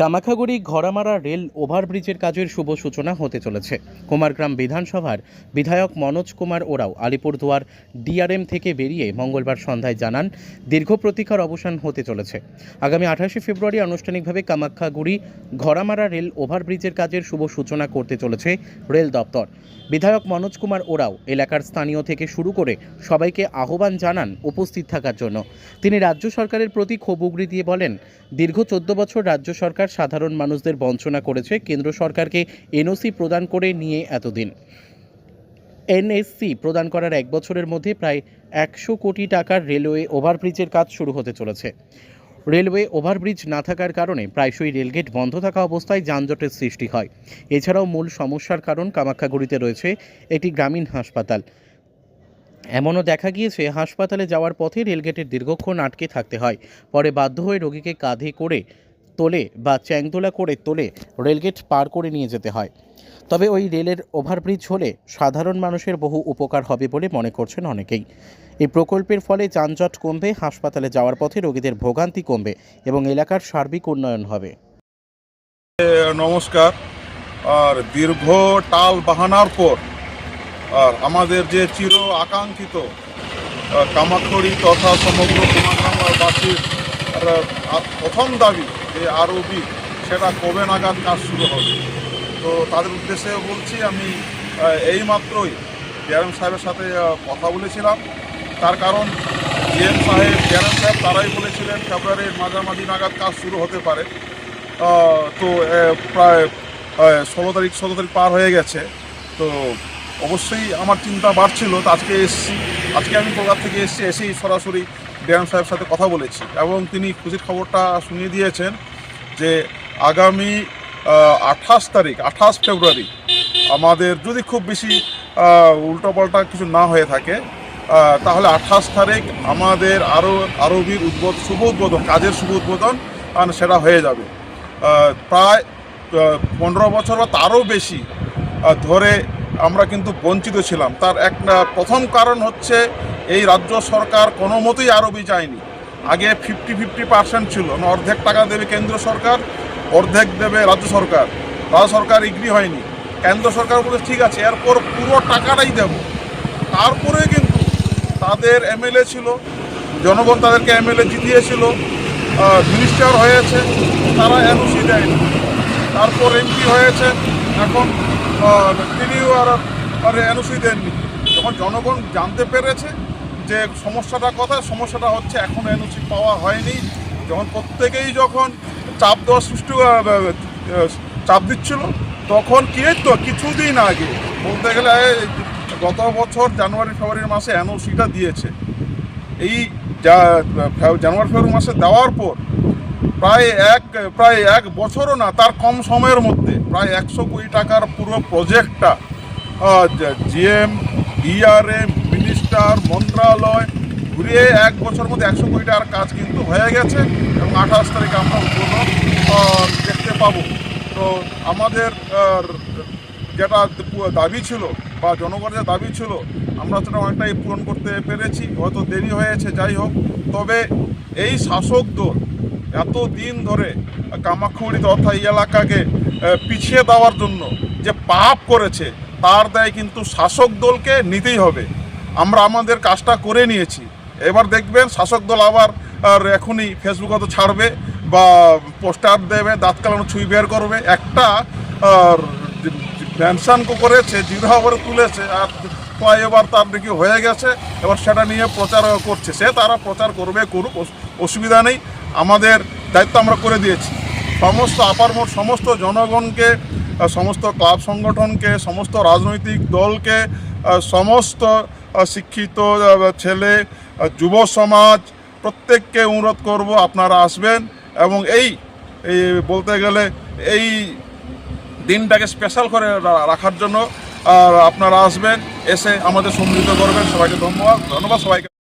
Kamakhaguri ঘরামারা rail ওভারব্রিজের কাজের শুভ সূচনা হতে চলেছে। কুমারগ্রাম বিধানসভার বিধায়ক মনোজ কুমার ওরাও আলিপুরদুয়ার ডিআরএম থেকে বেরিয়ে মঙ্গলবার সন্ধ্যায় জানান, দীর্ঘ প্রতীক্ষার অবসান হতে চলেছে। আগামী আঠাশে ফেব্রুয়ারি আনুষ্ঠানিকভাবে কামাখ্যাগুড়ি ঘরামারা রেল ওভারব্রিজের কাজের শুভ সূচনা করতে চলেছে রেল দপ্তর। বিধায়ক মনোজ কুমার ওরাও এলাকার স্থানীয় থেকে শুরু করে সবাইকে আহ্বান জানান উপস্থিত থাকার জন্য। তিনি রাজ্য সরকারের প্রতি ক্ষোভ উগড়ি দিয়ে বলেন, দীর্ঘ চোদ্দ বছর রাজ্য সরকার সাধারণ মানুষদের বঞ্চনা করেছে, কেন্দ্র সরকারকে এনওসি প্রদান করে নিয়ে এতদিন। এনএসসি প্রদান করার এক বছরের মধ্যে প্রায় একশো কোটি টাকার রেলওয়ে ওভারব্রিজের কাজ শুরু হতে চলেছে। রেলওয়ে ওভারব্রিজ না থাকার কারণে প্রায়শই রেলগেট বন্ধ থাকা অবস্থায় যানজটের সৃষ্টি হয়। এছাড়াও মূল সমস্যার কারণ কামাখ্যাগুড়িতে রয়েছে একটি গ্রামীণ হাসপাতাল। এমনও দেখা গিয়েছে, হাসপাতালে যাওয়ার পথে রেলগেটের দীর্ঘক্ষণ আটকে থাকতে হয়। পরে বাধ্য হয়ে রোগীকে কাঁধে করে তোলে বা চ্যাংদোলা করে তোলে রেলগেট পার করে নিয়ে যেতে হয়। তবে ওই রেলের ওভারব্রিজ হলে সাধারণ মানুষের বহু উপকার হবে বলে মনে করছেন অনেকেই। এই প্রকল্পের ফলে যানজট কমবে, হাসপাতালে যাওয়ার পথে রোগীদের ভোগান্তি কমবে এবং এলাকার সার্বিক উন্নয়ন হবে। নমস্কার। আর দীর্ঘ টাল বাহানার পর, আর আমাদের যে চির আকাঙ্ক্ষিত কামাখড়ি তথা সমগ্র প্রথম দাবি যে আরবি সেটা কবে নাগাদ কাজ শুরু হবে? তো তাদের উদ্দেশ্যে বলছি আমি আহ, এইমাত্রই ডিআরএম সাহেবের সাথে কথা বলেছিলাম। তার কারণ জিএম সাহেব ডিআরএম সাহেব তারাই বলেছিলেন ফেব্রুয়ারির মাঝামাঝি নাগাদ কাজ শুরু হতে পারে। তো প্রায় ষোলো তারিখ ষোলো তারিখ পার হয়ে গেছে। তো অবশ্যই আমার চিন্তা বাড়ছিল তো আজকে এসেছি। আজকে আমি কলকাতা থেকে এসেছি এসেই সরাসরি ডিএম সাহেবের সাথে কথা বলেছি এবং তিনি খুশির খবরটা শুনিয়ে দিয়েছেন যে আগামী আঠাশ তারিখ, আঠাশ ফেব্রুয়ারি আমাদের যদি খুব বেশি উল্টোপাল্টা কিছু না হয়ে থাকে তাহলে আঠাশ তারিখ আমাদের আরও আরবির উদ্বোধ শুভ উদ্বোধন, কাজের শুভ উদ্বোধন সেটা হয়ে যাবে। প্রায় পনেরো বছর বা তারও বেশি ধরে আমরা কিন্তু বঞ্চিত ছিলাম। তার একটা প্রথম কারণ হচ্ছে এই রাজ্য সরকার কোনো মতেই আরবি চায়নি আগে ফিফটি ফিফটি পার্সেন্ট ছিল অর্ধেক টাকা দেবে কেন্দ্র সরকার, অর্ধেক দেবে রাজ্য সরকার। রাজ্য সরকার এগ্রি হয়নি। কেন্দ্র সরকার বলে ঠিক আছে, এরপর পুরো টাকাটাই দেব। তারপরে কিন্তু তাদের এমএলএ ছিল, জনগণ তাদেরকে এমএলএ জিতিয়েছিল মিনিস্টার হয়েছে, তারা এনওসি দেয়নি। তারপর এমপি হয়েছে, এখন তিনিও আর এনওসি দেননি। যখন জনগণ জানতে পেরেছে যে সমস্যাটা কথা, সমস্যাটা হচ্ছে এখন এনওসি পাওয়া হয়নি। যখন প্রত্যেকেই যখন চাপ দেওয়া সৃষ্টি চাপ দিচ্ছিল, তখন কি তো কিছুদিন আগে, বলতে গেলে গত বছর জানুয়ারি ফেব্রুয়ারি মাসে এনওসিটা দিয়েছে। এই জানুয়ারি, ফেব্রুয়ারি মাসে দেওয়ার পর প্রায় এক প্রায় এক বছরও না, তার কম সময়ের মধ্যে, প্রায় একশো কোটি টাকার পুরো প্রজেক্টটা জিএম, ডিআরএম মিনিস্টার মন্ত্রণালয় ঘুরিয়ে এক বছরের মধ্যে একশো কোটি টাকার কাজ কিন্তু হয়ে গেছে এবং আঠাশ তারিখে আমরা উদ্বোধন দেখতে পাবো। তো আমাদের যেটা দাবি ছিল বা জনগণের যে দাবি ছিল, আমরা সেটা অনেকটাই পূরণ করতে পেরেছি। হয়তো দেরি হয়েছে, যাই হোক। তবে এই শাসক দল এত দিন ধরে কামাখ্যুড়ি তথা এই এলাকাকে পিছিয়ে দেওয়ার জন্য যে পাপ করেছে, তার দায় কিন্তু শাসক দলকে নিতেই হবে। আমরা আমাদের কাজটা করে নিয়েছি। এবার দেখবেন শাসক দল আবার, আর এখনই ফেসবুকে তো ছাড়বে বা পোস্টার দেবে, দাঁত কালানো ছুঁই বের করবে। একটা, আর ম্যানশন করেছে জিরো করে তুলেছে, আর ফ্লাইওভার তার নাকি হয়ে গেছে। এবার সেটা নিয়ে প্রচার করছে। সে তারা প্রচার করবে, করুক অসুবিধা নেই। আমাদের দায়িত্ব আমরা করে দিয়েছি। সমস্ত আপার মোট সমস্ত জনগণকে সমস্ত ক্লাব সংগঠনকে, সমস্ত রাজনৈতিক দলকে সমস্ত শিক্ষিত ছেলে যুব সমাজ, প্রত্যেককে অনুরোধ করব আপনারা আসবেন এবং এই বলতে গেলে এই দিনটাকে স্পেশাল করে রাখার জন্য আপনারা আসবেন, এসে আমাদের সম্মিলিত করবেন। সবাইকে ধন্যবাদ ধন্যবাদ সবাইকে।